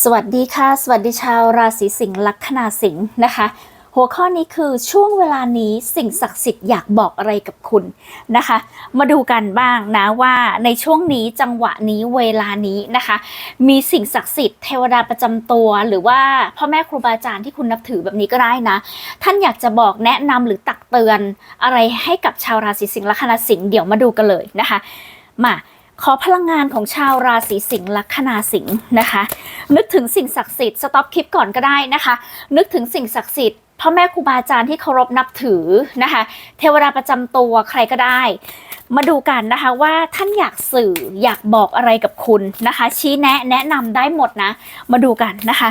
สวัสดีค่ะ สวัสดีชาวราศีสิงห์ลัคนาสิงห์นะคะ หัวข้อนี้คือช่วงเวลานี้สิ่งศักดิ์สิทธิ์อยากบอกอะไรกับคุณนะคะ มาดูกันบ้างนะว่าในช่วงนี้จังหวะนี้เวลานี้นะคะ มีสิ่งศักดิ์สิทธิ์เทวดาประจำตัวหรือว่าพ่อแม่ครูบาอาจารย์ที่คุณนับถือแบบนี้ก็ได้นะ ท่านอยากจะบอกแนะนำหรือตักเตือนอะไรให้กับชาวราศีสิงห์ลัคนาสิงห์เดี๋ยวมาดูกันเลยนะคะ มา ขอพลังงานของชาวราศีสิงห์ลัคนาสิงห์นะคะ นึกถึงสิ่งศักดิ์สิทธิ์สต็อปคลิปก่อนก็ได้นะคะ นึกถึงสิ่งศักดิ์สิทธิ์พ่อแม่ครูบาอาจารย์ที่เคารพนับถือนะคะ เทวดาประจำตัวใครก็ได้ มาดูกันนะคะว่าท่านอยากสื่ออยากบอกอะไรกับคุณนะคะ ชี้แนะแนะนำได้หมดนะ มาดูกันนะคะ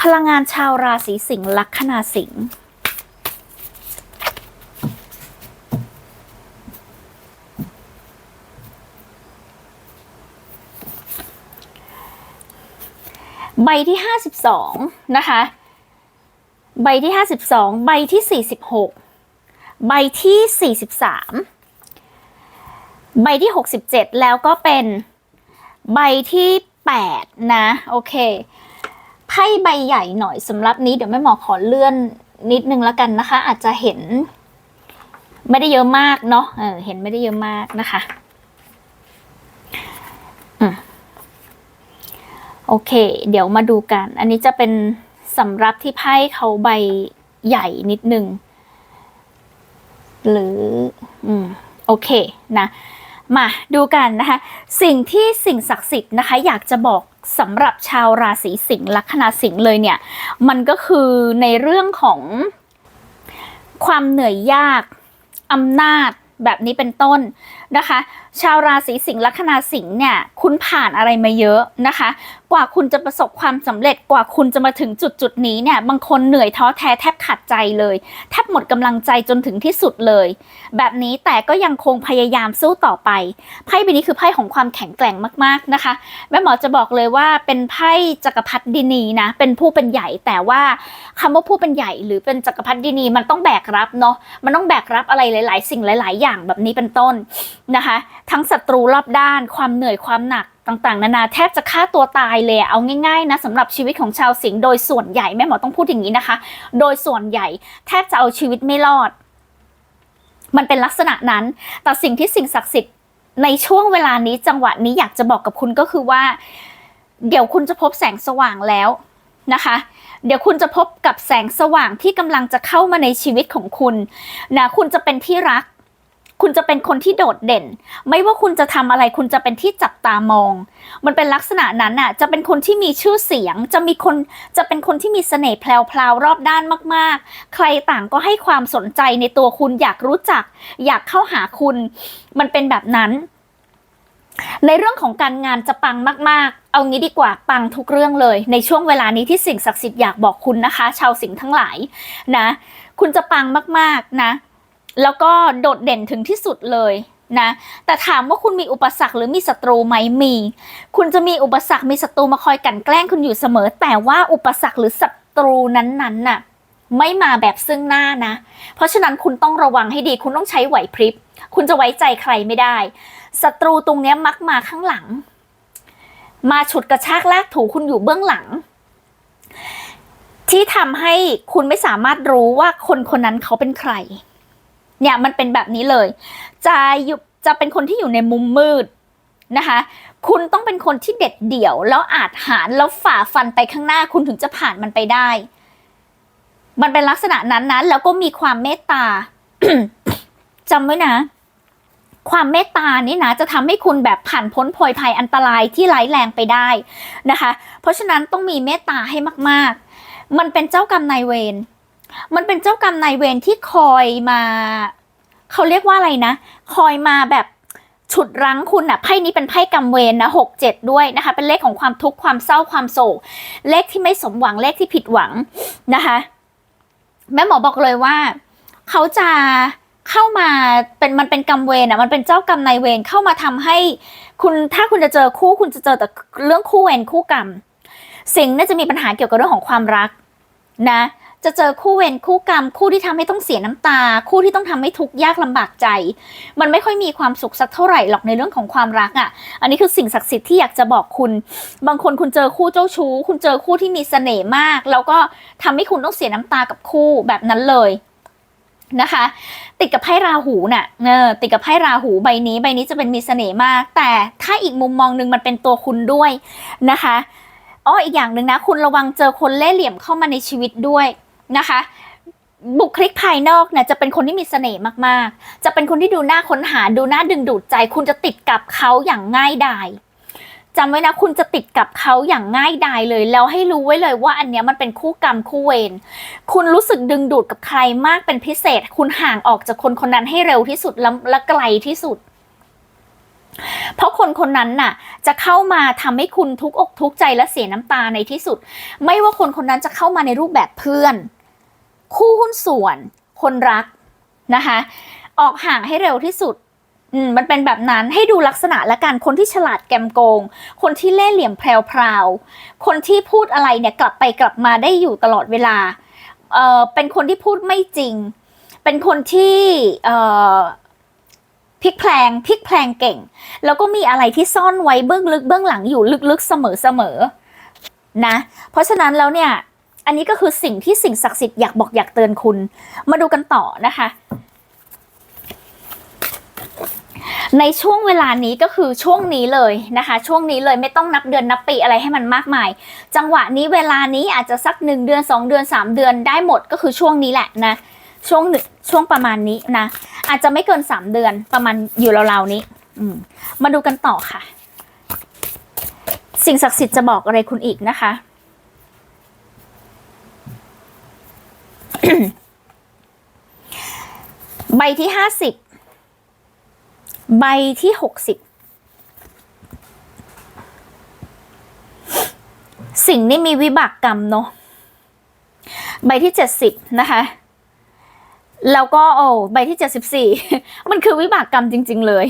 พลังงานชาวราศีสิงห์ลัคนาสิงห์ ใบที่ห้าสิบสองนะคะ ใบที่ห้าสิบสองใบที่สี่สิบหกใบที่สี่สิบสามใบที่หกสิบเจ็ดแล้วก็เป็นใบที่แปดนะ โอเค ไพ่ใบใหญ่หน่อยสำหรับนี้เดี๋ยวแม่หมอขอเลื่อนนิดนึงแล้วกันนะคะ อาจจะเห็นไม่ได้เยอะมากเนาะเออเห็นไม่ได้เยอะมากนะคะ โอเค เดี๋ยวมาดูกัน อันนี้จะเป็นสำรับที่ไพ่เขาใบใหญ่นิดนึง หรือ อืม โอเคนะ มาดูกันนะคะ สิ่งที่สิ่งศักดิ์สิทธิ์นะคะ อยากจะบอกสำหรับชาวราศีสิงห์ลัคนาสิงห์เลยเนี่ย มันก็คือในเรื่องของความเหนื่อยยากอำนาจแบบนี้เป็นต้นนะคะ ชาวราศีสิงห์ลัคนาสิงห์เนี่ยคุณผ่านอะไรมาเยอะนะคะ กว่าคุณจะประสบความสำเร็จกว่าคุณจะมาถึงจุดจุดนี้เนี่ยบางคนเหนื่อยท้อแท้แทบขาดใจเลยแทบหมดกำลังใจจนถึงที่สุดเลย แบบนี้แต่ก็ยังคงพยายามสู้ต่อไปไพ่ใบนี้คือไพ่ของความแข็งแกร่งมากๆนะคะแม่หมอจะบอกเลยว่าเป็นไพ่จักรพรรดินีนะเป็นผู้เป็นใหญ่แต่ว่าคำว่าผู้เป็นใหญ่หรือเป็นจักรพรรดินีมันต้องแบกรับเนาะมันต้องแบกรับอะไรหลาย ๆ สิ่งหลาย ๆ อย่างแบบนี้เป็นต้น นะคะ ทั้งศัตรูรอบด้าน ความเหนื่อยความหนักต่างๆ นานาแทบจะฆ่าตัวตายเลยเอาง่ายๆนะสำหรับชีวิตของชาวสิงห์โดยส่วนใหญ่แม่หมอต้องพูดอย่างนี้นะคะ โดยส่วนใหญ่แทบจะเอาชีวิตไม่รอด มันเป็นลักษณะนั้น แต่สิ่งที่สิ่งศักดิ์สิทธิ์ในช่วงเวลานี้จังหวะนี้อยากจะบอกกับคุณก็คือว่า เดี๋ยวคุณจะพบแสงสว่างแล้วนะคะ เดี๋ยวคุณจะพบกับแสงสว่างที่กำลังจะเข้ามาในชีวิตของคุณนะคุณจะเป็นที่รัก คุณจะเป็นคนที่โดดเด่น ไม่ว่าคุณจะทำอะไรคุณจะเป็นที่จับตามอง มันเป็นลักษณะนั้นน่ะ จะเป็นคนที่มีชื่อเสียง จะมีคนจะเป็นคนที่มีเสน่ห์แพรวๆรอบด้านมาก ๆ ใครต่างก็ให้ความสนใจในตัวคุณอยากรู้จัก อยากเข้าหาคุณ มันเป็นแบบนั้น ในเรื่องของการงานจะปังมาก ๆ เอางี้ดีกว่าปังทุกเรื่องเลย ในช่วงเวลานี้ที่สิ่งศักดิ์สิทธิ์อยากบอกคุณนะคะ ชาวสิงห์ทั้งหลายนะ คุณจะปังมาก ๆ นะ แล้วก็โดดเด่นถึงที่สุดเลยนะ แต่ถามว่าคุณมีอุปสรรคหรือมีศัตรูไหมมี คุณจะมีอุปสรรคมีศัตรูมาคอยกันแกล้งคุณอยู่เสมอ แต่ว่าอุปสรรคหรือศัตรูนั้นๆน่ะไม่มาแบบซึ่งหน้านะ เพราะฉะนั้นคุณต้องระวังให้ดี คุณต้องใช้ไหวพริบ คุณจะไว้ใจใครไม่ได้ ศัตรูตรงนี้มักมาข้างหลัง มาฉุดกระชากลากถูคุณอยู่เบื้องหลัง ที่ทำให้คุณไม่สามารถรู้ว่าคนคนนั้นเขาเป็นใคร เนี่ยมันเป็นแบบนี้เลยจะอยู่จะเป็นคนที่อยู่ในมุมมืดนะคะ คุณต้องเป็นคนที่เด็ดเดี่ยว แล้วอาจหารแล้วฝ่าฟันไปข้างหน้าคุณถึงจะผ่านมันไปได้ มันเป็นลักษณะนั้นนะแล้วก็มีความเมตตาจำไว้นะ ความเมตตานี่นะ จะทำให้คุณแบบผ่านพ้นพลอยภัยอันตรายที่ร้ายแรงไปได้นะคะ เพราะฉะนั้นต้องมีเมตตาให้มาก ๆ มันเป็นเจ้ากรรมนายเวร มันเป็นเจ้ากรรมนายเวรที่คอยมา เขาเรียกว่าอะไรนะ คอยมาแบบฉุดรั้งคุณอะไพ่นี้เป็นไพ่กรรมเวรนะหกเจ็ดด้วยนะคะ เป็นเลขของความทุกข์ความเศร้าความโศก เลขที่ไม่สมหวังเลขที่ผิดหวังนะคะ แม่หมอบอกเลยว่า เขาจะเข้ามาเป็นมันเป็นกรรมเวรอะมันเป็นเจ้ากรรมนายเวรเข้ามาทำให้คุณถ้าคุณจะเจอคู่คุณจะเจอแต่เรื่องคู่เวรคู่กรรม สิ่งน่าจะมีปัญหาเกี่ยวกับเรื่องของความรักนะ จะเจอคู่เวรคู่กรรม คู่ที่ทำให้ต้องเสียน้ำตา คู่ที่ต้องทำให้ทุกข์ยากลำบากใจ มันไม่ค่อยมีความสุขสักเท่าไหร่หรอกในเรื่องของความรักอะ่ะ อันนี้คือสิ่งศักดิ์สิทธิ์ที่อยากจะบอกคุณ บางคนคุณเจอคู่เจ้าชู้ คุณเจอคู่ที่มีเสน่ห์มาก แล้วก็ทำให้คุณต้องเสียน้ำตากับคู่แบบนั้นเลยนะคะ ติดกับไพ่ราหูน่ะเออติดกับไพ่ราหูใบนี้ใบนี้จะเป็นมีเสน่ห์มาก แต่ถ้าอีกมุมมองหนึ่งมันเป็นตัวคุณด้วยนะคะอ้ออีกอย่างหนึ่งนะ คุณระวังเจอคนเล่ห์เหลี่ยมเข้ามาในชีวิตด้วย นะคะ บุคลิกภายนอกเนี่ยจะเป็นคนที่มีเสน่ห์มากๆ จะเป็นคนที่ดูน่าค้นหาดูน่าดึงดูดใจ คุณจะติดกับเขาอย่างง่ายดายจำไว้นะคุณจะติดกับเขาอย่างง่ายดายเลย แล้วให้รู้ไว้เลยว่าอันเนี้ยมันเป็นคู่กรรมคู่เวรคุณรู้สึกดึงดูดกับใครมากเป็นพิเศษ คุณห่างออกจากคนคนนั้นให้เร็วที่สุดและและไกลที่สุด เพราะคนคนนั้นน่ะ จะเข้ามาทำให้คุณทุกอกทุกใจและเสียน้ำตาในที่สุด ไม่ว่าคนคนนั้นจะเข้ามาในรูปแบบเพื่อน คู่หุ้นส่วน คนรักนะคะ ออกห่างให้เร็วที่สุดมมันเป็นแบบนั้นให้ดูลักษณะและกันคนที่ฉลาดแกมโกง คนที่เล่เหลี่ยมแพรวๆคนที่พูดอะไรเนี่ยกลับไปกลับมาได้อยู่ตลอดเวลาเออเป็นคนที่พูดไม่จริง เป็นคนที่เออพลิกแพลงพลิกแพลงเก่ง แล้วก็มีอะไรที่ซ่อนไว้เบื้องลึกเบื้องหลังอยู่ลึกๆเสมอๆนะ เพราะฉะนั้นแล้วเนี่ย อันนี้ก็คือสิ่งที่สิ่งศักดิ์สิทธิ์อยากบอกอยากเตือนคุณ มาดูกันต่อนะคะ ในช่วงเวลานี้ก็คือช่วงนี้เลยนะคะ ช่วงนี้เลยไม่ต้องนับเดือนนับปีอะไรให้มันมากมาย จังหวะนี้เวลานี้อาจจะสักหนึ่งเดือนสองเดือนสามเดือนได้หมดก็คือช่วงนี้แหละนะช่วงหนึ่งช่วงประมาณนี้นะ อาจจะไม่เกินสามเดือนประมาณอยู่ราวๆนี้มมาดูกันต่อค่ะ สิ่งศักดิ์สิทธิ์จะบอกอะไรคุณอีกนะคะ ใบที่ห้าสิบใบที่หกสิบสิ่งนี้มีวิบากกรรมเนาะใบที่เจ็ดสิบนะคะ แล้วก็โอ้ใบที่เจ็ดสิบสี่มันคือวิบากกรรมจริง ๆ เลย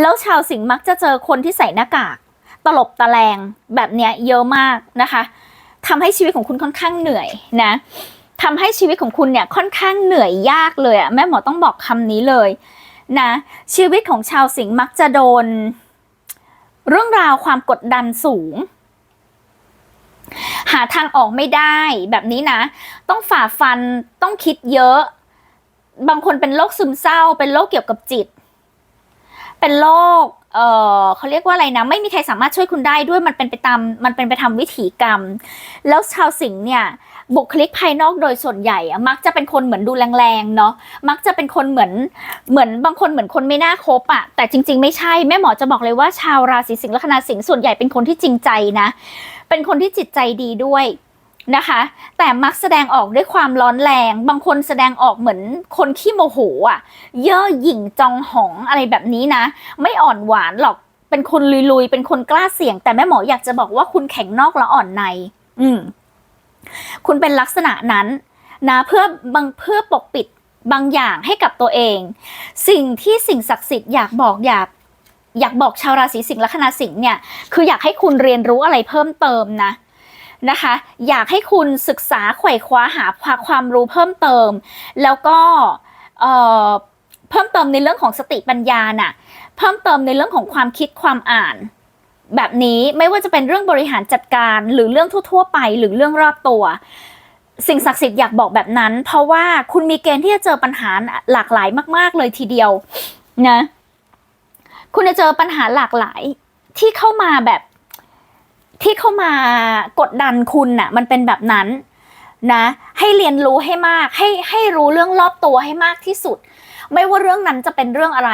แล้วชาวสิงห์มักจะเจอคนที่ใส่หน้ากาก ตลบตะแลงแบบเนี้ยเยอะมากนะคะทำให้ชีวิตของคุณค่อนข้างเหนื่อยนะ ทำให้ชีวิตของคุณเนี่ยค่อนข้างเหนื่อยยากเลยอะแม่หมอต้องบอกคำนี้เลยนะชีวิตของชาวสิงห์มักจะโดน เรื่องราวความกดดันสูง หาทางออกไม่ได้แบบนี้นะ ต้องฝ่าฟันต้องคิดเยอะ บางคนเป็นโรคซึมเศร้า เป็นโรคเกี่ยวกับจิต เป็นโรคเออเขาเรียกว่าอะไรนะ ไม่มีใครสามารถช่วยคุณได้ด้วยมันเป็นไปตามมันเป็นไปทำวิถีกรรม แล้วชาวสิงห์เนี่ย บุคลิกภายนอกโดยส่วนใหญ่อะมักจะเป็นคนเหมือนดูแรงๆเนาะมักจะเป็นคนเหมือนเหมือนบางคนเหมือนคนไม่น่าคบอะแต่จริง ๆ ไม่ใช่แม่หมอจะบอกเลยว่าชาวราศีสิงห์ลัคนาสิงห์ส่วนใหญ่เป็นคนที่จริงใจนะ เป็นคนที่จิตใจดีด้วยนะคะ แต่มักแสดงออกด้วยความร้อนแรง บางคนแสดงออกเหมือนคนขี้โมโหอะ เย่อหยิ่งจองหองอะไรแบบนี้นะ ไม่อ่อนหวานหรอกเป็นคนลุยๆ เป็นคนกล้าเสี่ยง แต่แม่หมออยากจะบอกว่าคุณแข็งนอกและอ่อนใน อืม คุณเป็นลักษณะนั้นนะเพื่อบางเพื่อปกปิดบางอย่างให้กับตัวเอง สิ่งที่สิ่งศักดิ์สิทธิ์อยากบอกอยากอยากบอกชาวราศีสิงห์ลัคนาสิงห์เนี่ยคืออยากให้คุณเรียนรู้อะไรเพิ่มเติมนะนะคะ อยากให้คุณศึกษาไขว่คว้าหาความรู้เพิ่มเติม แล้วก็เอ่อเพิ่มเติมในเรื่องของสติปัญญาน่ะเพิ่มเติมในเรื่องของความคิดความอ่าน แบบนี้ไม่ว่าจะเป็นเรื่องบริหารจัดการ หรือเรื่องทั่ว ๆ ไป หรือเรื่องรอบตัว สิ่งศักดิ์สิทธิ์อยากบอกแบบนั้น เพราะว่าคุณมีเกณฑ์ที่จะเจอปัญหาหลากหลายมาก ๆ เลยทีเดียวนะคุณจะเจอปัญหาหลากหลายที่เข้ามาแบบที่เข้ามากดดันคุณน่ะ มันเป็นแบบนั้นนะให้เรียนรู้ให้มากให้ให้รู้เรื่องรอบตัวให้มากที่สุด ไม่ว่าเรื่องนั้นจะเป็นเรื่องอะไร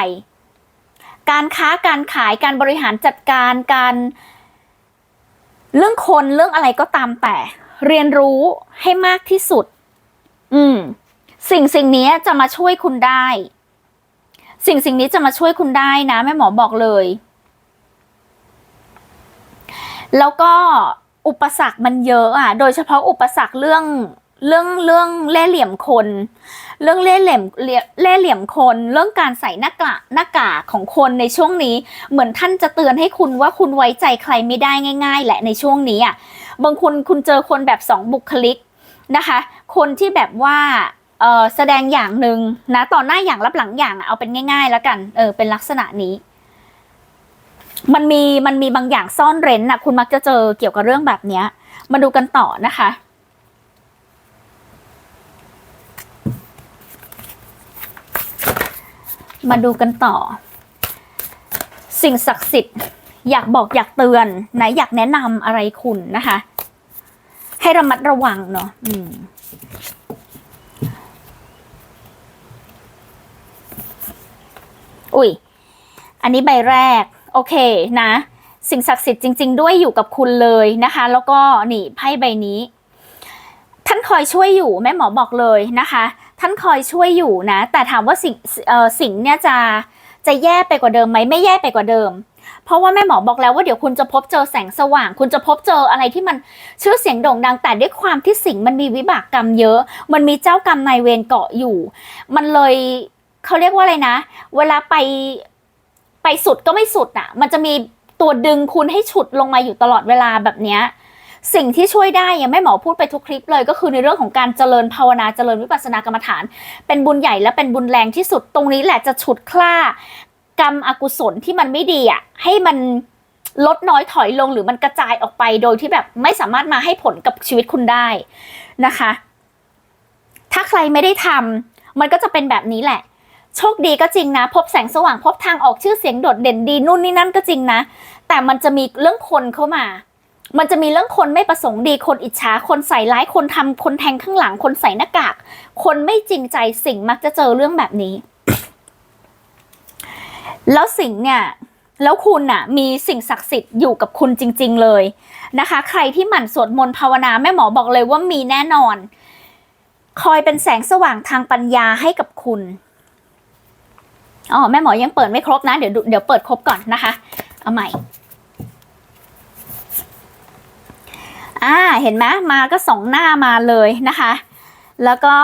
การค้าการขายการบริหารจัดการการเรื่องคนเรื่องอะไรก็ตามแต่ เรียนรู้ให้มากที่สุด อืม สิ่งสิ่งนี้จะมาช่วยคุณได้ สิ่งสิ่งนี้จะมาช่วยคุณได้นะแม่หมอบอกเลย แล้วก็อุปสรรคมันเยอะอะ โดยเฉพาะอุปสรรคเรื่อง เรื่องเรื่องเล่เหลี่ยมคน เรื่องเล่เหลี่ยมเล่เหลี่ยมคน เรื่องการใส่หน้ากากหน้ากากของคนในช่วงนี้ เหมือนท่านจะเตือนให้คุณว่าคุณไว้ใจใครไม่ได้ง่าย ๆ แหละในช่วงนี้อะบางคนคุณเจอคนแบบสองบุคลิกนะคะ คนที่แบบว่าเออแสดงอย่างหนึ่งนะต่อหน้าอย่างรับหลังอย่างเอาเป็นง่าย ๆ แล้วกันเออเป็นลักษณะนี้ มันมีมันมีบางอย่างซ่อนเร้นนะคุณมักจะเจอเกี่ยวกับเรื่องแบบเนี้ยมาดูกันต่อนะคะ มาดูกันต่อ สิ่งศักดิ์สิทธิ์ อยากบอกอยากเตือนนะอยากแนะนำอะไรคุณนะคะ ให้ระมัดระวังเนาะอุ้ย อันนี้ใบแรก โอเคนะ สิ่งศักดิ์สิทธิ์จริง ๆ ด้วยอยู่กับคุณเลยนะคะ แล้วก็นี่ไพ่ใบนี้ ท่านคอยช่วยอยู่แม่หมอบอกเลยนะคะ ท่านคอยช่วยอยู่นะ แต่ถามว่าสิ่งเอ่อสิ่งเนี่ยจะจะแย่ไปกว่าเดิมไหมไม่แย่ไปกว่าเดิม เพราะว่าแม่หมอบอกแล้วว่าเดี๋ยวคุณจะพบเจอแสงสว่าง คุณจะพบเจออะไรที่มันชื่อเสียงโด่งดัง แต่ด้วยความที่สิ่งมันมีวิบากกรรมเยอะ มันมีเจ้ากรรมนายเวรเกาะอยู่ มันเลยเขาเรียกว่าอะไรนะ เวลาไปไปสุดก็ไม่สุดอะ มันจะมีตัวดึงคุณให้ฉุดลงมาอยู่ตลอดเวลาแบบเนี้ย สิ่งที่ช่วยได้ยังแม่หมอพูดไปทุกคลิปเลย ก็คือในเรื่องของการเจริญภาวนาเจริญวิปัสสนากรรมฐาน เป็นบุญใหญ่และเป็นบุญแรงที่สุดตรงนี้แหละจะฉุดคล้ากรรมอกุศลที่มันไม่ดีอะให้มันลดน้อยถอยลงหรือมันกระจายออกไปโดยที่แบบไม่สามารถมาให้ผลกับชีวิตคุณได้นะคะ ถ้าใครไม่ได้ทำมันก็จะเป็นแบบนี้แหละ โชคดีก็จริงนะ พบแสงสว่างพบทางออกชื่อเสียงโดดเด่นดีนู่นนี่นั่นก็จริงนะ แต่มันจะมีเรื่องคนเข้ามา มันจะมีเรื่องคนไม่ประสงค์ดีคนอิจฉาคนใส่ร้ายคนทำคนแทงข้างหลังคนใส่หน้ากาก คนไม่จริงใจสิ่งมักจะเจอเรื่องแบบนี้ แล้วสิ่งเนี่ยแล้วคุณน่ะมีสิ่งศักดิ์สิทธิ์อยู่กับคุณจริง ๆ เลยนะคะ ใครที่หมั่นสวดมนต์ภาวนาแม่หมอบอกเลยว่ามีแน่นอน คอยเป็นแสงสว่างทางปัญญาให้กับคุณอ๋อแม่หมอยังเปิดไม่ครบนะ เดี๋ยวเดี๋ยวเปิดครบก่อนนะคะ เอาใหม่ อ่า เห็นไหมมาก็สองหน้ามาเลยนะคะ แล้วก็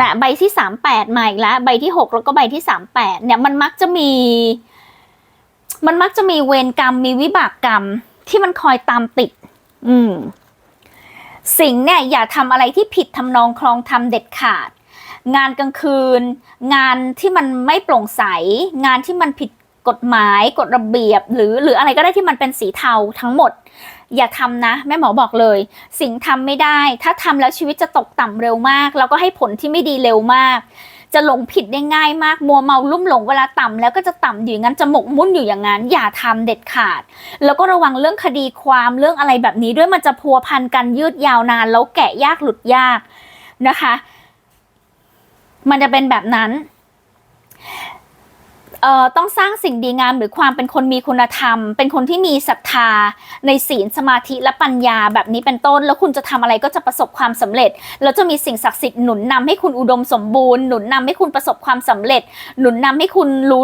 นะใบที่สามแปดมาอีกแล้ว ใบที่หกแล้วก็ใบที่สามแปดเนี่ยมันมักจะมี มันมักจะมีเวรกรรมมีวิบากกรรมที่มันคอยตามติด อืม สิ่งเนี่ยอย่าทำอะไรที่ผิดทำนองคลองทำเด็ดขาด งานกลางคืน งานที่มันไม่โปร่งใส งานที่มันผิดกฎหมายกฎระเบียบ หรือหรืออะไรก็ได้ที่มันเป็นสีเทาทั้งหมด อย่าทำนะ แม่หมอบอกเลย สิ่งทำไม่ได้ ถ้าทำแล้วชีวิตจะตกต่ำเร็วมาก แล้วก็ให้ผลที่ไม่ดีเร็วมาก จะหลงผิดได้ง่ายมาก มัวเมาลุ่มหลงเวลาต่ำแล้วก็จะต่ำอยู่อย่างนั้นจะหมกมุ่นอยู่อย่างนั้น อย่าทำเด็ดขาด แล้วก็ระวังเรื่องคดีความเรื่องอะไรแบบนี้ด้วยมันจะพัวพันกันยืดยาวนาน แล้วแกะยากหลุดยากนะคะ มันจะเป็นแบบนั้น เอ่อต้องสร้างสิ่งดีงามหรือความเป็นคนมีคุณธรรม เป็นคนที่มีศรัทธา ในศีลสมาธิและปัญญาแบบนี้เป็นต้น แล้วคุณจะทำอะไรก็จะประสบความสำเร็จ แล้วจะมีสิ่งศักดิ์สิทธิ์หนุนนำให้คุณอุดมสมบูรณ์หนุนนำให้คุณประสบความสำเร็จ หนุนนำให้คุณรู้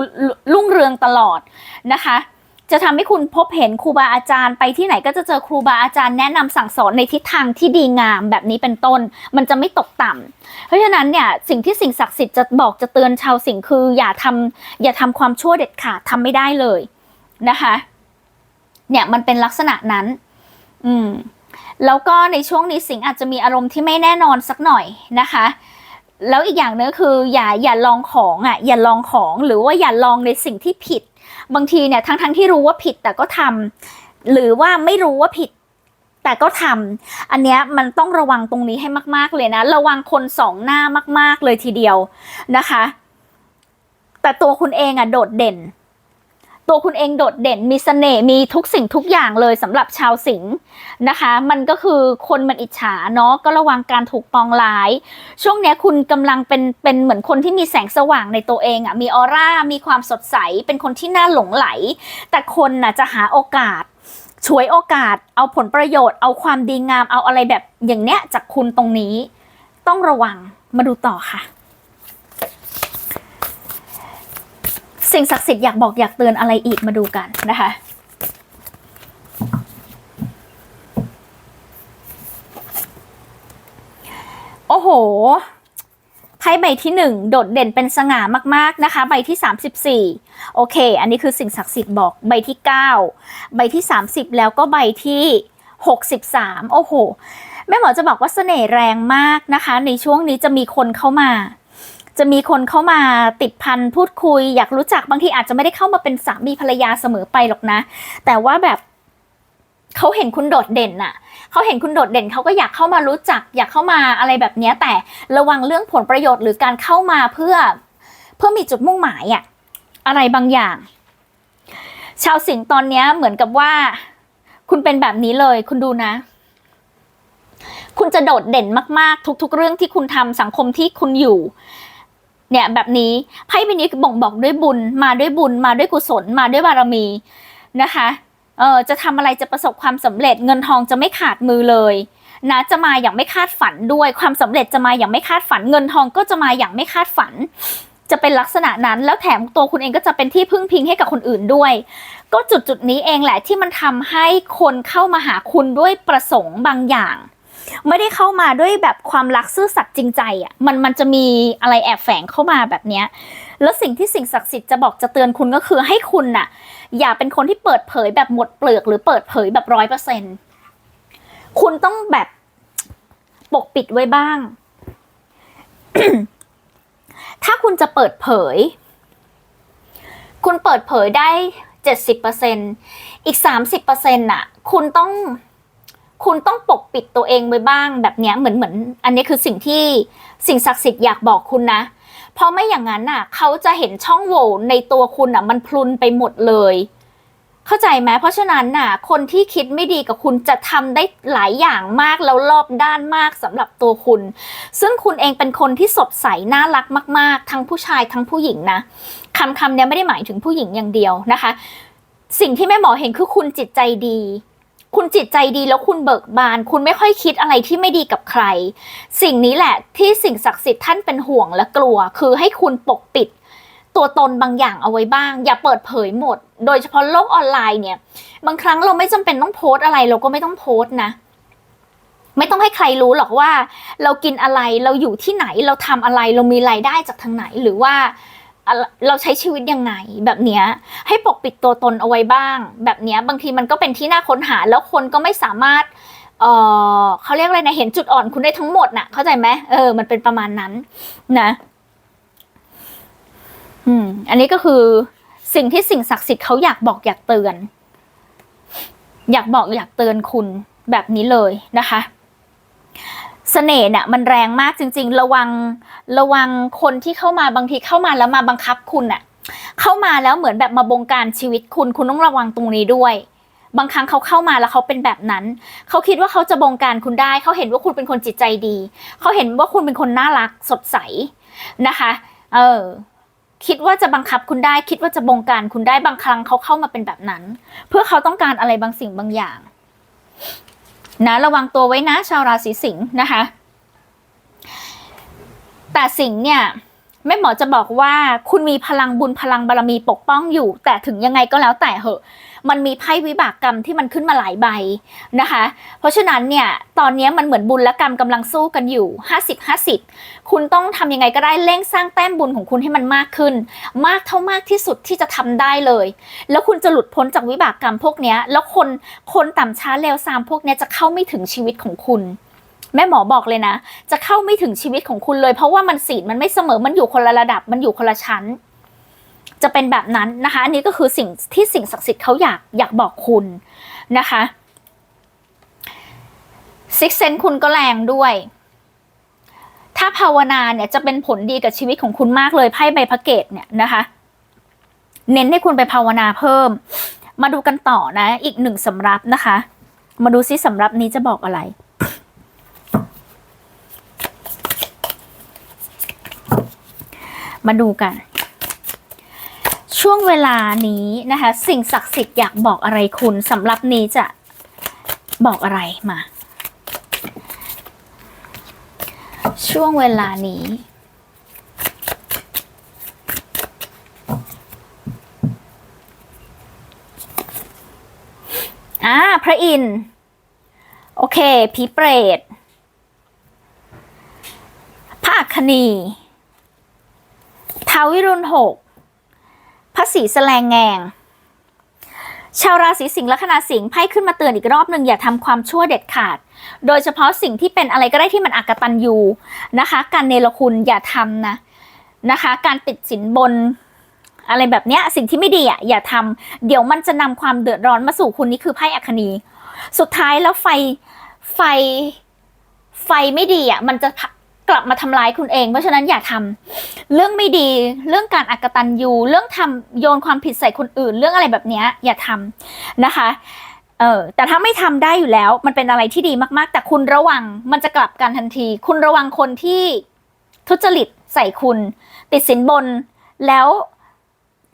รุ่งเรืองตลอดนะคะ จะทำให้คุณพบเห็นครูบาอาจารย์ ไปที่ไหนก็จะเจอครูบาอาจารย์แนะนำสั่งสอนในทิศทางที่ดีงามแบบนี้เป็นต้น มันจะไม่ตกต่ำเพราะฉะนั้นเนี่ยสิ่งที่สิ่งศักดิ์สิทธิ์จะบอกจะเตือนชาวสิงห์คือ อย่าทำอย่าทำความชั่วเด็ดขาดทำไม่ได้เลยนะคะเนี่ยมันเป็นลักษณะนั้น อืม แล้วก็ในช่วงนี้สิงห์อาจจะมีอารมณ์ที่ไม่แน่นอนสักหน่อยนะคะ แล้วอีกอย่างหนึงคือ อย่าอย่าลองของอะ อย่าลองของหรือว่าอย่าลองในสิ่งที่ผิด บางทีเนี่ยทั้งทั้งที่รู้ว่าผิดแต่ก็ทำหรือว่าไม่รู้ว่าผิดแต่ก็ทำอันเนี้ยมันต้องระวังตรงนี้ให้มากๆเลยนะ ระวังคนสองหน้ามากๆเลยทีเดียวนะคะ แต่ตัวคุณเองอะโดดเด่น ตัวคุณเองโดดเด่นมีเสน่ห์มีทุกสิ่งทุกอย่างเลยสำหรับชาวสิงห์นะคะ มันก็คือคนมันอิจฉาเนาะก็ระวังการถูกปองร้าย ช่วงนี้คุณกำลังเป็นเป็นเหมือนคนที่มีแสงสว่างในตัวเองอะ่ะมีออร่ามีความสดใส เป็นคนที่น่าหลงไหล แต่คนน่ะจะหาโอกาสฉวยโอกาส เอาผลประโยชน์ เอาความดีงาม เอาอะไรแบบอย่างเนี้ยจากคุณตรงนี้ ต้องระวังมาดูต่อค่ะ สิ่งศักดิ์สิทธิ์อยากบอกอยากเตือนอะไรอีกมาดูกันนะคะโอ้โห ไพ่ใบที่หนึ่งโดดเด่นเป็นสง่ามาก ๆ นะคะ ใบที่ 34 โอเค อันนี้คือสิ่งศักดิ์สิทธิ์บอกใบที่ 9 ใบที่ 30 แล้วก็ใบที่ 63 โอ้โห แม่หมอจะบอกว่าเสน่ห์แรงมากนะคะ ในช่วงนี้จะมีคนเข้ามา จะมีคนเข้ามาติดพันพูดคุย อยากรู้จักบางทีอาจจะไม่ได้เข้ามาเป็นสามีภรรยาเสมอไปหรอกนะ แต่ว่าแบบเขาเห็นคุณโดดเด่นน่ะเขาเห็นคุณโดดเด่นเขาก็อยากเข้ามารู้จัก อยากเข้ามาอะไรแบบนี้แต่ระวังเรื่องผลประโยชน์หรือการเข้ามาเพื่อเพื่อมีจุดมุ่งหมายอะอะไรบางอย่าง ชาวสิงห์ตอนนี้เหมือนกับว่า คุณเป็นแบบนี้เลย คุณดูนะ คุณจะโดดเด่นมากๆ ทุก ๆ เรื่องที่คุณทำสังคมที่คุณอยู่ เนี่ยแบบนี้ไพ่ใบนี้บ่งบอกด้วยบุญมาด้วยบุญมาด้วยกุศลมาด้วยบารมีนะคะเออจะทำอะไรจะประสบความสำเร็จเงินทองจะไม่ขาดมือเลยนะจะมาอย่างไม่คาดฝันด้วยความสำเร็จจะมาอย่างไม่คาดฝัน เงินทองก็จะมาอย่างไม่คาดฝัน จะเป็นลักษณะนั้น แล้วแถมตัวคุณเองก็จะเป็นที่พึ่งพิงให้กับคนอื่นด้วย ก็จุดจุดนี้เองแหละที่มันทำให้คนเข้ามาหาคุณด้วยประสงค์บางอย่าง ไม่ได้เข้ามาด้วยแบบความรักซื่อสัตย์จริงใจอะมันมันจะมีอะไรแอบแฝงเข้ามาแบบเนี้ยแล้วสิ่งที่สิ่งศักดิ์สิทธิ์จะบอกจะเตือนคุณก็คือให้คุณน่ะ อย่าเป็นคนที่เปิดเผยแบบหมดเปลือกหรือเปิดเผยแบบร้อยเปอร์เซ็นคุณต้องแบบปกปิดไว้บ้าง ถ้าคุณจะเปิดเผย คุณเปิดเผยได้เจ็ดสิบเปอร์เซ็นอีกสามสิบเปอร์เซ็นต์น่ะ คุณต้อง คุณต้องปกปิดตัวเองไว้บ้างแบบเนี้ยเหมือนเหมือน อันนี้คือสิ่งที่สิ่งศักดิ์สิทธิ์อยากบอกคุณนะ เพราะไม่อย่างนั้นน่ะ เขาจะเห็นช่องโหว่ในตัวคุณน่ะ มันพลุนไปหมดเลย เข้าใจไหมเพราะฉะนั้นน่ะ คนที่คิดไม่ดีกับคุณจะทำได้หลายอย่างมากแล้วรอบด้านมากสำหรับตัวคุณ ซึ่งคุณเองเป็นคนที่สดใสน่ารักมาก ๆ ทั้งผู้ชายทั้งผู้หญิงนะคำคำเนี้ยไม่ได้หมายถึงผู้หญิงอย่างเดียวนะคะ สิ่งที่แม่หมอเห็นคือคุณจิตใจดี คุณจิตใจดีแล้วคุณเบิกบาน คุณไม่ค่อยคิดอะไรที่ไม่ดีกับใคร สิ่งนี้แหละที่สิ่งศักดิ์สิทธิ์ท่านเป็นห่วงและกลัว คือให้คุณปกปิด ตัวตนบางอย่างเอาไว้บ้าง อย่าเปิดเผยหมด โดยเฉพาะโลกออนไลน์เนี่ย บางครั้งเราไม่จำเป็นต้องโพสต์อะไรเราก็ไม่ต้องโพสต์นะไม่ต้องให้ใครรู้หรอกว่า เรากินอะไรเราอยู่ที่ไหนเราทำอะไรเรามีรายได้จากทางไหนหรือว่า เราใช้ชีวิตยังไงแบบเนี้ยให้ปกปิดตัวตนเอาไว้บ้าง แบบเนี้ยบางทีมันก็เป็นที่น่าค้นหาแล้วคนก็ไม่สามารถเออเขาเรียกอะไรนะเห็นจุดอ่อนคุณได้ทั้งหมดน่ะ เข้าใจไหมเออ มันเป็นประมาณนั้น นะ อืม อันนี้ก็คือสิ่งที่สิ่งศักดิ์สิทธิ์เขาอยากบอกอยากเตือน อยากบอกอยากเตือนคุณแบบนี้เลยนะคะ เสน่ห์เนี่ยมันแรงมากจริง ๆ ระวังระวังคนที่เข้ามาบางทีเข้ามาแล้วมาบังคับคุณอะเข้ามาแล้วเหมือนแบบมาบงการชีวิตคุณคุณต้องระวังตรงนี้ด้วย บางครั้งเขาเข้ามาแล้วเขาเป็นแบบนั้น เขาคิดว่าเขาจะบงการคุณได้ เขาเห็นว่าคุณเป็นคนจิตใจดี เขาเห็นว่าคุณเป็นคนน่ารักสดใสนะคะ เออคิดว่าจะบังคับคุณได้ คิดว่าจะบงการคุณได้บางครั้งเขาเข้ามาเป็นแบบนั้น เพื่อเขาต้องการอะไรบางสิ่งบางอย่าง นะระวังตัวไว้นะชาวราศีสิงห์นะคะ แต่สิงห์เนี่ย แม่หมอจะบอกว่าคุณมีพลังบุญพลังบารมีปกป้องอยู่ แต่ถึงยังไงก็แล้วแต่เหอะ มันมีไพ่วิบากกรรมที่มันขึ้นมาหลายใบนะคะ เพราะฉะนั้นเนี่ยตอนนี้มันเหมือนบุญและกรรมกำลังสู้กันอยู่ 50 50 คุณต้องทำยังไงก็ได้เร่งสร้างแต้มบุญของคุณให้มันมากขึ้น มากเท่ามากที่สุดที่จะทำได้เลย แล้วคุณจะหลุดพ้นจากวิบากกรรมพวกนี้แล้วคนคนต่ำช้าเลวซามพวกนี้จะเข้าไม่ถึงชีวิตของคุณ แม่หมอบอกเลยนะ จะเข้าไม่ถึงชีวิตของคุณเลย เพราะว่ามันศีลมันไม่เสมอมันอยู่คนละระดับ มันอยู่คนละชั้น จะเป็นแบบนั้นนะคะ อันนี้ก็คือสิ่งที่สิ่งศักดิ์สิทธิ์เขาอยากอยากบอกคุณนะคะซิกเซนคุณก็แรงด้วย ถ้าภาวนาเนี่ยจะเป็นผลดีกับชีวิตของคุณมากเลยไพ่ใบพระเกตเนี่ยนะคะ เน้นให้คุณไปภาวนาเพิ่ม มาดูกันต่อนะ อีกหนึ่งสำรับนะคะ มาดูซิสำรับนี้จะบอกอะไร มาดูกัน ช่วงเวลานี้นะคะ สิ่งศักดิ์สิทธิ์อยากบอกอะไรคุณสำหรับนี้จะบอกอะไรมา ช่วงเวลานี้อ่าพระอินทร์โอเคผีเปรตพระคคณีาววิรุณหกพระศรีแสลงแงง ชาวราศีสิงห์แลัคนาสิงห์ไพ่ขึ้นมาเตือนอีกรอบหนึ่งอย่าทำความชั่วเด็ดขาด โดยเฉพาะสิ่งที่เป็นอะไรก็ได้ที่มันอักตันยูนะคะ การเนรคุณอย่าทำนะนะคะ การติดสินบนอะไรแบบเนี้ยสิ่งที่ไม่ดีอะอย่าทำเดี๋ยวมันจะนำความเดือดร้อนมาสู่คุณนี่คือไพ่อัคนี สุดท้ายแล้วไฟไฟไฟไม่ดีอะมันจะ กลับมาทำร้ายคุณเอง เพราะฉะนั้นอย่าทำเรื่องไม่ดีเรื่องการอักตันยูเรื่องทำโยนความผิดใส่คนอื่น เรื่องอะไรแบบนี้อย่าทำนะคะเออแต่ถ้าไม่ทำได้อยู่แล้วมันเป็นอะไรที่ดีมากๆ แต่คุณระวังมันจะกลับกันทันที คุณระวังคนที่ทุจริตใส่คุณ ติดสินบนแล้ว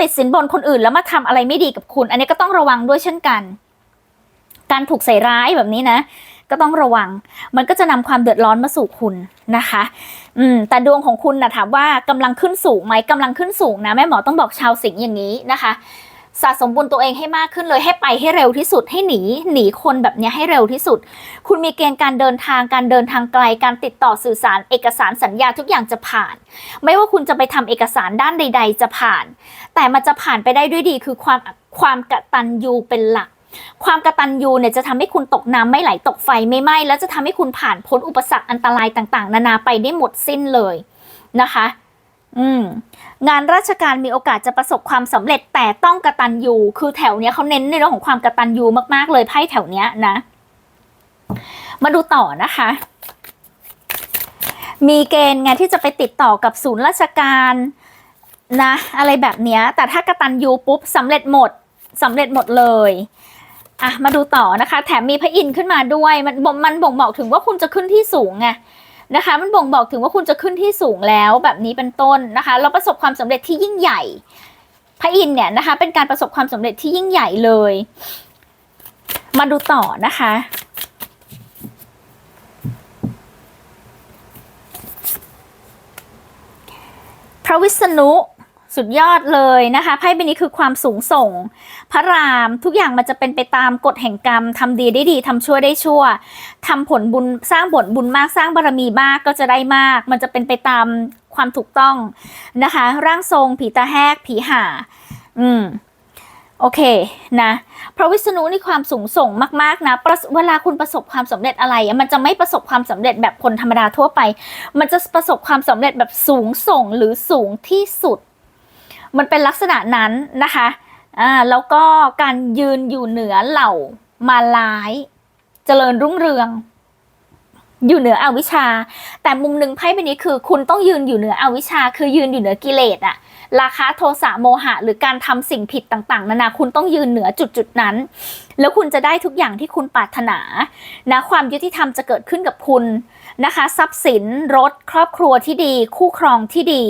ติดสินบนคนอื่นแล้วมาทำอะไรไม่ดีกับคุณ อันนี้ก็ต้องระวังด้วยเช่นกัน การถูกใส่ร้ายแบบนี้นะ ก็ต้องระวัง มันก็จะนำความเดือดร้อนมาสู่คุณนะคะ อืม แต่ดวงของคุณนะถามว่ากำลังขึ้นสูงไหมกำลังขึ้นสูงนะแม่หมอต้องบอกชาวสิงห์อย่างนี้นะคะสะสมบุญตัวเองให้มากขึ้นเลยให้ไปให้เร็วที่สุดให้หนีหนีคนแบบนี้ให้เร็วที่สุด คุณมีเกณฑ์การเดินทางการเดินทางไกลการติดต่อสื่อสาร เอกสารสัญญาทุกอย่างจะผ่าน ไม่ว่าคุณจะไปทำเอกสารด้านใด ๆ จะผ่าน แต่มันจะผ่านไปได้ด้วยดีคือความความกระตัญญูเป็นหลัก ความกระตัญญูเนี่ยจะทำให้คุณตกน้ำไม่ไหลตกไฟไม่ไหม้แล้วจะทำให้คุณผ่านพ้นอุปสรรคอันตรายต่าง ๆ นานาไปได้หมดสิ้นเลยนะคะ อืมงานราชการมีโอกาสจะประสบความสำเร็จแต่ต้องกระตันยูคือแถวเนี้ยเขาเน้นในเรื่องของความกระตันยูมากๆเลยไพ่แถวเนี้ยนะ มาดูต่อนะคะมีเกณฑ์ไงที่จะไปติดต่อกับศูนย์ราชการนะ อะไรแบบเนี้ยแต่ถ้ากระตันยูปุ๊บสำเร็จหมดสำเร็จหมดเลย อะมาดูต่อนะคะ แถมมีพระอินทร์ขึ้นมาด้วย มันบ่งมันบ่งบอกถึงว่าคุณจะขึ้นที่สูงไงนะคะ มันบ่งบอกถึงว่าคุณจะขึ้นที่สูงแล้วแบบนี้เป็นต้นนะคะ เราประสบความสำเร็จที่ยิ่งใหญ่ พระอินทร์เนี่ยนะคะ เป็นการประสบความสำเร็จที่ยิ่งใหญ่เลย มาดูต่อนะคะพระวิษณุ สุดยอดเลยนะคะไพ่ใบนี้คือความสูงส่ง พระรามทุกอย่างมันจะเป็นไปตามกฎแห่งกรรมทำดีได้ดีทำชั่วได้ชั่วทำผลบุญสร้างผลบุญมากสร้างบารมีมากก็จะได้มาก มันจะเป็นไปตามความถูกต้องนะคะ ร่างทรงผีตาแหกผีห่าอืมโอเคนะพระวิษณุนี่ความสูงส่งมากๆนะประเวลาคุณประสบความสำเร็จอะไร มันจะไม่ประสบความสำเร็จแบบคนธรรมดาทั่วไป มันจะประสบความสำเร็จแบบสูงส่งหรือสูงที่สุด มันเป็นลักษณะนั้นนะคะอ่าแล้วก็การยืนอยู่เหนือเหล่ามาลายเจริญรุ่งเรือง อยู่เหนืออวิชชา แต่มุมหนึ่งไพ่ใบนี้คือ คุณต้องยืนอยู่เหนืออวิชชา คือยืนอยู่เหนือกิเลสอะราคะโทสะโมหะ หรือการทำสิ่งผิดต่างๆนานาคุณต้องยืนเหนือจุดจุดๆนั้น แล้วคุณจะได้ทุกอย่างที่คุณปรารถนานะความยุติธรรมจะเกิดขึ้นกับคุณนะคะ ทรัพย์สินรถ ครอบครัวที่ดี คู่ครองที่ดี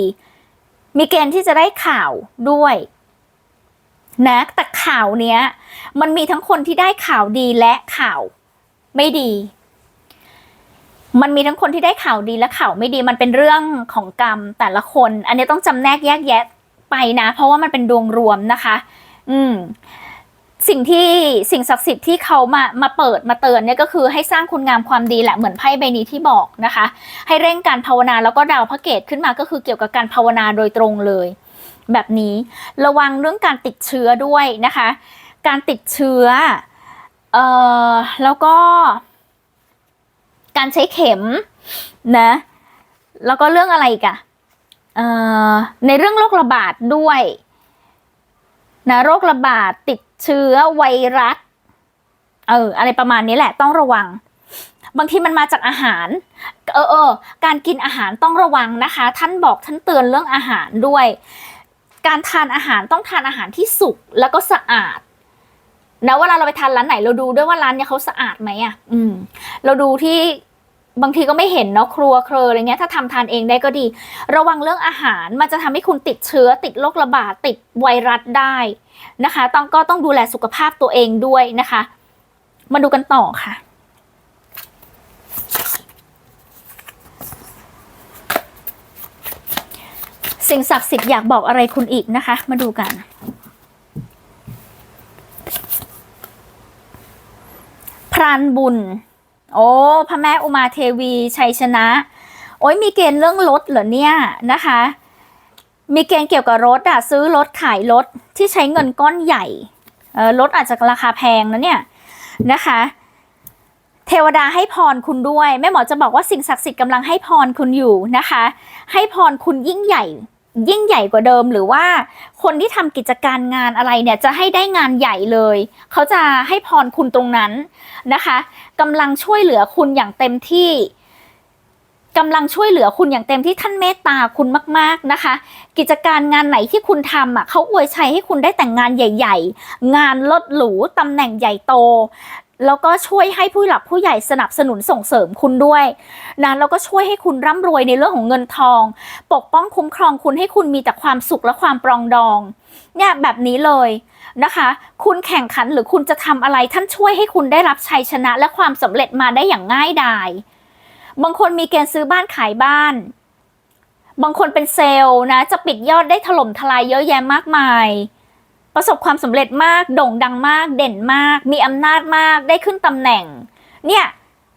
มีเกณฑ์ที่จะได้ข่าวด้วยนะแต่ข่าวเนี้ย มันมีทั้งคนที่ได้ข่าวดีและข่าวไม่ดี มันมีทั้งคนที่ได้ข่าวดีและข่าวไม่ดี มันเป็นเรื่องของกรรมแต่ละคน อันนี้ต้องจำแนกแยกแยะไปนะ เพราะว่ามันเป็นดวงรวมนะคะ อืม สิ่งที่สิ่งศักดิ์สิทธิ์ที่เขามามาเปิดมาเตือนเนี่ยก็คือให้สร้างคุณงามความดีแหละเหมือนไพ่ใบนี้ที่บอกนะคะ ให้เร่งการภาวนาแล้วก็ดาวพระเกตขึ้นมาก็คือเกี่ยวกับการภาวนาโดยตรงเลย แบบนี้ระวังเรื่องการติดเชื้อด้วยนะคะ การติดเชื้อเอ่อแล้วก็ การใช้เข็มนะแล้วก็เรื่องอะไรกะเอ่อในเรื่องโรคระบาดด้วยนะโรคระบาดติด เชื้อไวรัสเอออะไรประมาณนี้แหละต้องระวัง บางทีมันมาจากอาหาร เออเออการกินอาหารต้องระวังนะคะ ท่านบอกท่านเตือนเรื่องอาหารด้วย การทานอาหารต้องทานอาหารที่สุกแล้วก็สะอาดนะเวลาเราไปทานร้านไหนเราดูด้วยว่าร้านเนี้ยเขาสะอาดไหมอะ อืม เราดูที่ บางทีก็ไม่เห็นเนาะครัวเครออะไรเงี้ยถ้าทำทานเองได้ก็ดี ระวังเรื่องอาหารมันจะทำให้คุณติดเชื้อ ติดโรคระบาดติดไวรัสได้นะคะ ต้องก็ต้องดูแลสุขภาพตัวเองด้วยนะคะ มาดูกันต่อค่ะ สิ่งศักดิ์สิทธิ์อยากบอกอะไรคุณอีกนะคะ มาดูกันพรานบุญ โอ้พระแม่อุมาเทวีชัยชนะ โอ้ยมีเกณฑ์เรื่องรถเหรอเนี่ยนะคะ มีเกณฑ์เกี่ยวกับรถอะซื้อรถขายรถที่ใช้เงินก้อนใหญ่เออรถอาจจะราคาแพงนะเนี่ยนะคะ เทวดาให้พรคุณด้วยแม่หมอจะบอกว่าสิ่งศักดิ์สิทธิ์กำลังให้พรคุณอยู่นะคะ ให้พรคุณยิ่งใหญ่ ยิ่งใหญ่กว่าเดิมหรือว่าคนที่ทำกิจการงานอะไรเนี่ยจะให้ได้งานใหญ่เลย เขาจะให้พรคุณตรงนั้นนะคะกำลังช่วยเหลือคุณอย่างเต็มที่กำลังช่วยเหลือคุณอย่างเต็มที่ท่านเมตตาคุณมาก ๆนะคะ กิจการงานไหนที่คุณทำอะเขาอวยชัยให้คุณได้แต่งงานใหญ่ ๆ งานลดหรูตำแหน่งใหญ่โต แล้วก็ช่วยให้ผู้หลักผู้ใหญ่สนับสนุนส่งเสริมคุณด้วยนะแล้วก็ช่วยให้คุณร่ำรวยในเรื่องของเงินทอง ปกป้องคุ้มครองคุณให้คุณมีแต่ความสุขและความปรองดอง เนี่ยแบบนี้เลยนะคะ คุณแข่งขันหรือคุณจะทำอะไรท่านช่วยให้คุณได้รับชัยชนะ และความสำเร็จมาได้อย่างง่ายดาย บางคนมีเกณฑ์ซื้อบ้านขายบ้าน บางคนเป็นเซลล์นะจะปิดยอดได้ถล่มทลายเยอะแยะมากมาย ประสบความสำเร็จมาก โด่งดังมาก เด่นมาก มีอำนาจมาก ได้ขึ้นตำแหน่ง เนี่ย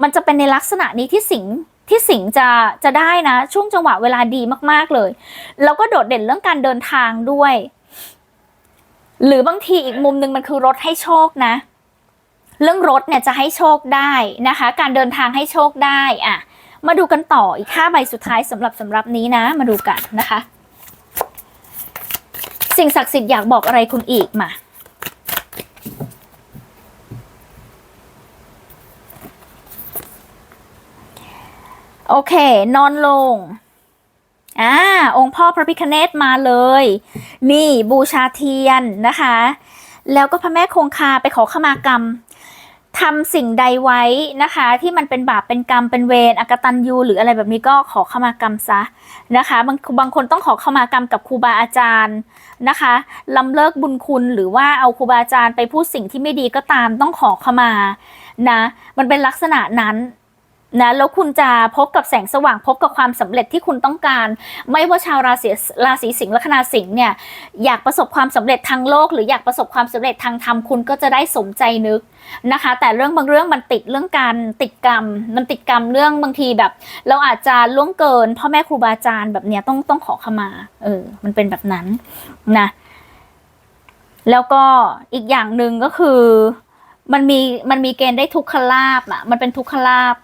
มันจะเป็นในลักษณะนี้ที่สิงที่สิงจะจะได้นะ ช่วงจังหวะเวลาดีมากๆเลย แล้วก็โดดเด่นเรื่องการเดินทางด้วย หรือบางทีอีกมุมหนึ่งมันคือรถให้โชคนะ เรื่องรถเนี่ยจะให้โชคได้นะคะ การเดินทางให้โชคได้อะมาดูกันต่ออีกห้าใบสุดท้ายสำหรับสำหรับนี้นะ มาดูกันนะคะ สิ่งศักดิ์สิทธิ์อยากบอกอะไรคุณอีกมา โอเค นอนลงอ่าองค์พ่อพระพิคเนตมาเลย นี่บูชาเทียนนะคะ แล้วก็พระแม่คงคาไปขอขมากรรมทำสิ่งใดไว้นะคะ ที่มันเป็นบาปเป็นกรรมเป็นเวรอกตันยูหรืออะไรแบบนี้ก็ขอขมากรรมซะนะคะบางบางคนต้องขอขมากรรมกับครูบาอาจารย์ นะคะลำเลิกบุญคุณหรือว่าเอาครูบาอาจารย์ไปพูดสิ่งที่ไม่ดีก็ตามต้องขอขมานะ มันเป็นลักษณะนั้น นะแล้วคุณจะพบกับแสงสว่างพบกับความสำเร็จที่คุณต้องการ ไม่ว่าชาวราศีราศีสิงห์ลัคนาสิงห์เนี่ยอยากประสบความสำเร็จทางโลก หรืออยากประสบความสำเร็จทางธรรมคุณก็จะได้สมใจนึกนะคะ แต่เรื่องบางเรื่องมันติดเรื่องการติดกรรม มันติดกรรมเรื่องบางทีแบบ เราอาจจะล่วงเกินพ่อแม่ครูบาอาจารย์แบบเนี้ยต้องต้องขอขมาเออมันเป็นแบบนั้นนะแล้วก็อีกอย่างหนึ่งก็คือมันมีมันมีเกณฑ์ได้ทุกขลาบอะมันเป็นทุกขลาบ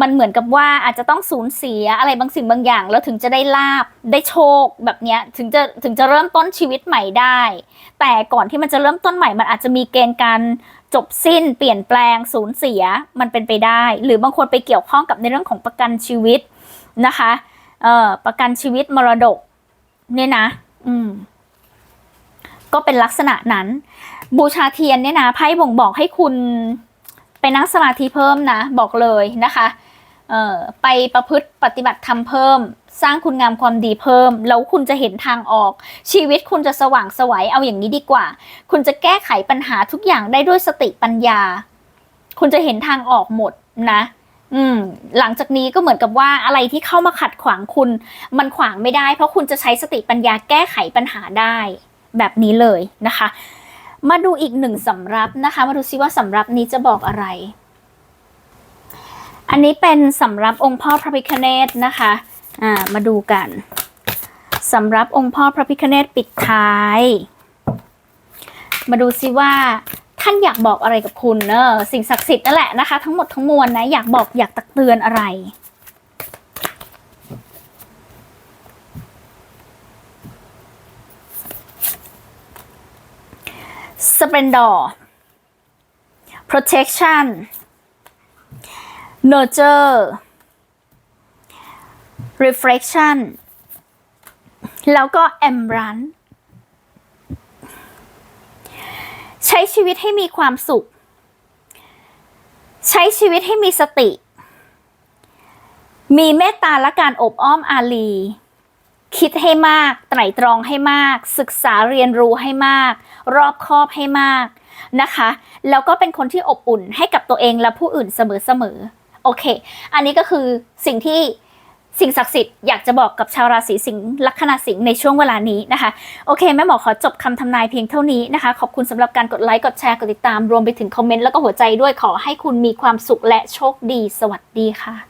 มันเหมือนกับว่าอาจจะต้องสูญเสียอะไรบางสิ่งบางอย่าง แล้วถึงจะได้ลาบได้โชคแบบเนี้ยถึงจะถึงจะเริ่มต้นชีวิตใหม่ได้ แต่ก่อนที่มันจะเริ่มต้นใหม่ มันอาจจะมีเกณฑ์การจบสิ้น เปลี่ยนแปลงสูญเสียมันเป็นไปได้ หรือบางคนไปเกี่ยวข้องกับในเรื่องของประกันชีวิตนะคะเอ่อประกันชีวิตมรดกเนี่ยนะ อืม ก็เป็นลักษณะนั้น บูชาเทียนเนี่ยนะไพ่บ่งบอกให้คุณไปนั่งสมาธิเพิ่มนะ บอกเลยนะคะ เอ่อไปประพฤติปฏิบัติธรรมเพิ่ม สร้างคุณงามความดีเพิ่ม แล้วคุณจะเห็นทางออก ชีวิตคุณจะสว่างสวัยเอาอย่างนี้ดีกว่า คุณจะแก้ไขปัญหาทุกอย่างได้ด้วยสติปัญญา คุณจะเห็นทางออกหมดนะ อืม หลังจากนี้ก็เหมือนกับว่าอะไรที่เข้ามาขัดขวางคุณ มันขวางไม่ได้ เพราะคุณจะใช้สติปัญญาแก้ไขปัญหาได้ แบบนี้เลยนะคะ มาดูอีกหนึ่งสำรับนะคะ มาดูซิว่าสำรับนี้จะบอกอะไร อันนี้เป็นสำหรับองค์พ่อพระพิฆเนศนะคะ อ่า มาดูกันสำหรับองค์พ่อพระพิฆเนศปิดท้าย มาดูซิว่าท่านอยากบอกอะไรกับคุณเนอะสิ่งศักดิ์สิทธิ์นั่นแหละนะคะ ทั้งหมดทั้งมวลนะ อยากบอกอยากตักเตือนอะไร splendor protection nurture reflection แล้วก็ embrace ใช้ชีวิตให้มีความสุข ใช้ชีวิตให้มีสติ มีเมตตาและการอบอ้อมอารี คิดให้มาก ไตร่ตรองให้มาก ศึกษาเรียนรู้ให้มาก รอบคอบให้มากนะคะ แล้วก็เป็นคนที่อบอุ่นให้กับตัวเองและผู้อื่นเสมอๆ โอเค อันนี้ก็คือสิ่งที่สิ่งศักดิ์สิทธิ์อยากจะบอกกับชาวราศีสิงห์ลัคนาสิงห์ในช่วงเวลานี้นะคะ โอเค แม่หมอขอจบคำทำนายเพียงเท่านี้นะคะ ขอบคุณสำหรับการกดไลค์ กดแชร์ กดติดตาม รวมไปถึงคอมเมนต์แล้วก็หัวใจด้วยขอให้คุณมีความสุขและโชคดี สวัสดีค่ะ